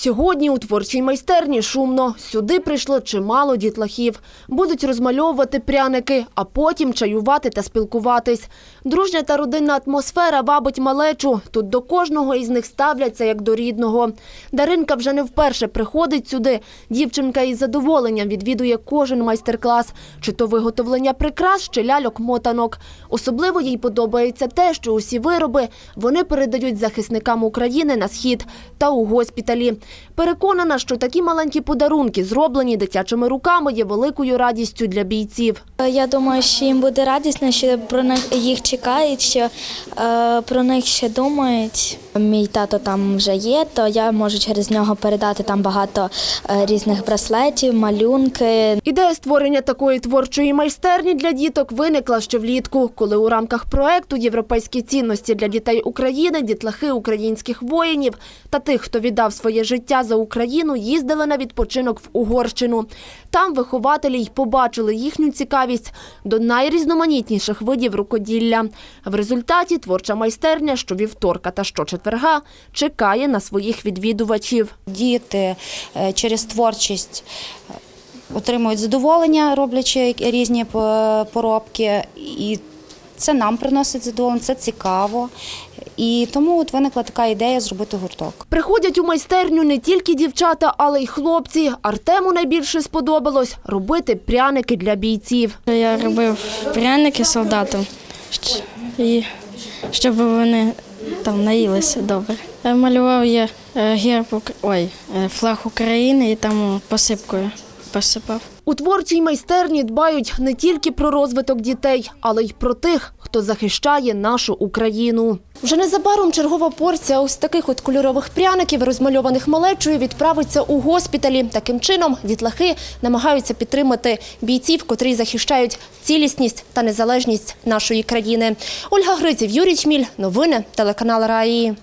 Сьогодні у творчій майстерні шумно. Сюди прийшло чимало дітлахів. Будуть розмальовувати пряники, а потім чаювати та спілкуватись. Дружня та родинна атмосфера вабить малечу. Тут до кожного із них ставляться як до рідного. Даринка вже не вперше приходить сюди. Дівчинка із задоволенням відвідує кожен майстер-клас. Чи то виготовлення прикрас, чи ляльок-мотанок. Особливо їй подобається те, що усі вироби вони передають захисникам України на схід та у госпіталі. Переконана, що такі маленькі подарунки, зроблені дитячими руками, є великою радістю для бійців. Я думаю, що їм буде радісно, що про них їх чекають, що е, про них ще думають. Мій тато там вже є, то я можу через нього передати там багато е, різних браслетів, малюнки. Ідея створення такої творчої майстерні для діток виникла ще влітку, коли у рамках проекту Європейські цінності для дітей України дітлахи українських воїнів та тих, хто віддав своє життя за Україну, їздили на відпочинок в Угорщину. Там вихователі й побачили їхню цікавість до найрізноманітніших видів рукоділля. В результаті творча майстерня щовівторка та щочетверга чекає на своїх відвідувачів. Діти е, через творчість е, отримують задоволення, роблячи різні поробки, і це нам приносить задоволення, це цікаво. І тому от виникла така ідея зробити гурток. Приходять у майстерню не тільки дівчата, але й хлопці. Артему найбільше сподобалось робити пряники для бійців. Я робив пряники солдатам, і щоб вони там наїлися добре. Малював я е, герб ой, е, флаг України і там посипкою посипав. У творчій майстерні дбають не тільки про розвиток дітей, але й про тих, хто захищає нашу Україну. Вже незабаром чергова порція ось таких от кольорових пряників, розмальованих малечою, відправиться у госпіталі. Таким чином дітлахи намагаються підтримати бійців, котрі захищають цілісність та незалежність нашої країни. Ольга Гриців, Юрій Чміль. Новини телеканал Раї.